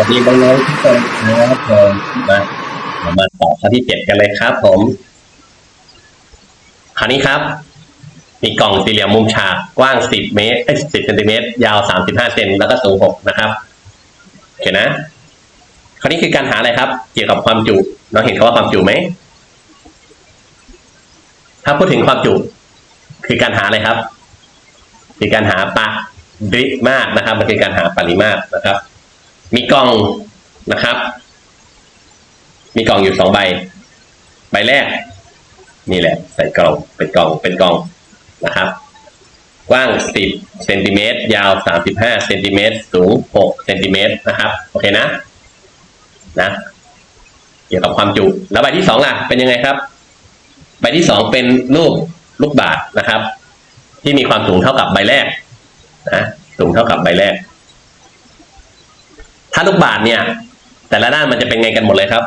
ัสดีน้องๆทุกคนครับผมมาเรามาต่อข้อที่เจ็ดกันเลยครับ ผม คราวนี้ครับ มีกล่องสี่เหลี่ยมมุมฉากกว้าง10เมตร10เซนติเมตร ยาว35เซนแล้วก็สูง6นะครับโอเคนะ คราวนี้คือการหาอะไรครับ เกี่ยวกับความจุน้องเห็นคำว่าความจุไหมถ้าพูดถึงความจุ คือการหาอะไรครับ คือการหาปริมาตรนะครับ มันคือการหาปริมาตรนะครับ มีกล่องนะครับ มีกล่องอยู่สองใบ ใบแรก นี่แหละ ใส่กล่องเป็นกล่องเป็นกล่องนะครับ กว้าง10เซนติเมตรยาว35เซนติเมตรสูง6เซนติเมตรนะครับ โอเคนะ นะ เกี่ยวกับความจุ แล้วใบที่สองล่ะ เป็นยังไงครับ ใบที่สองเป็นรูปลูกบาศนะครับ ที่มีความสูงเท่ากับใบแรกนะสูงเท่ากับใบแรก ถ้าลูกบาศก์เนี่ย แต่ละด้านมันจะเป็นไงกันหมดเลยครับ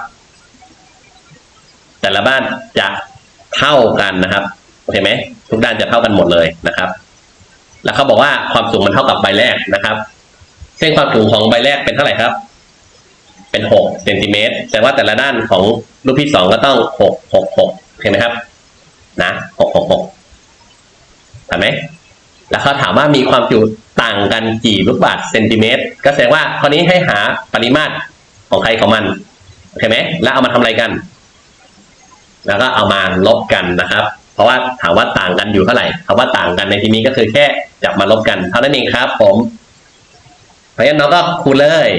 แต่ละบ้านจะเท่ากันนะครับโอเคไหมทุกด้านจะเท่ากันหมดเลยนะครับ แล้วเขาบอกว่าความสูงมันเท่ากับใบแรกนะครับ เส้นความสูงของใบแรกเป็นเท่าไหร่ครับ เป็นหกเซนติเมตรแต่ว่าแต่ละด้านของรูปที่สองก็ต้องหกหกหกเห็นไหมครับ นะหกหกหกเห็นไหม แล้วเขาถามว่ามีความจุต่างกันกี่ลูกบาศก์เซนติเมตร ก็แสดงว่าข้อนี้ให้หาปริมาตรของใครของมันโอเคไหมแล้วเอามาทำอะไรกัน แล้วก็เอามาลบกันนะครับ เพราะว่าถามว่าต่างกันอยู่เท่าไหร่คำว่าต่างกันในที่นี้ก็คือแค่จับมาลบกัน เท่านั้นเองครับ ผมเพราะฉะนั้นเราก็คูณเลย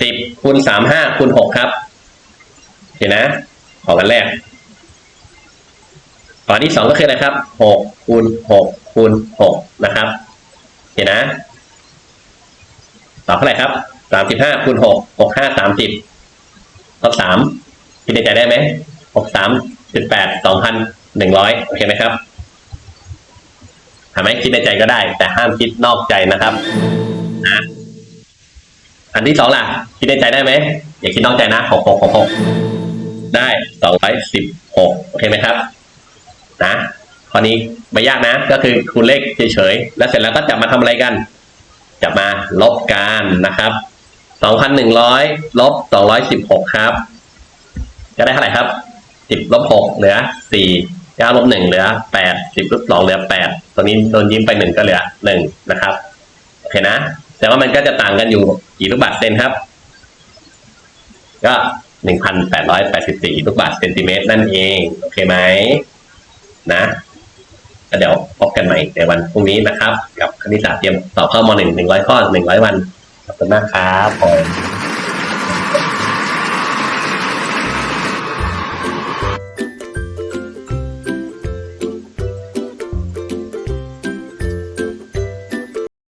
สิบคูณสามห้าคูณหกครับโอเคนะ ของกันแรกข้อที่สองก็คืออะไรครับหกคูณหก คูณหกนะครับโอเคนะตอบเท่าไหร่ครับสามสิบห้าคูณหกหกห้าสามสิบลบสามคิดในใจได้ไหมหกสามจุดแปดสองพันหนึ่งร้อยโอเคไหมครับทำไหมคิดในใจก็ได้ แต่ห้ามคิดนอกใจนะครับนะอันที่สองล่ะ คิดในใจได้ไหมอย่าคิดนอกใจนะหกหกหกหกได้สองร้อยสิบหกโอเคไหมครับ นะ ข้อนี้ไม่ยากนะ ก็คือคูณเลขเฉยๆ แล้วเสร็จแล้วก็จับมาทำอะไรกัน จับมาลบกันนะครับสองพันหนึ่งร้อยลบสองร้อยสิบหกครับจะได้เท่าไหร่ครับสิบลบหกเหลือสี่เก้าลบหนึ่งเหลือแปดสิบลบสองเหลือแปดตัวนี้โดนยิ้มไปหนึ่งก็เหลือหนึ่งนะครับโอเคนะ แต่ว่ามันก็จะต่างกันอยู่กี่ลูกบาศก์เซนครับ ก็หนึ่งพันแปดร้อยแปดสิบสี่ลูกบาศก์เซนติเมตรนั่นเอง โอเคไหมนะ ก็เดี๋ยวพบกันใหม่ในวันพรุ่งนี้นะครับ กับคณิตศาสตร์เตรียมสอบเข้ามหนึ่งหนึ่งร้อยข้อหนึ่งร้อยวัน ขอบคุณมากครับผม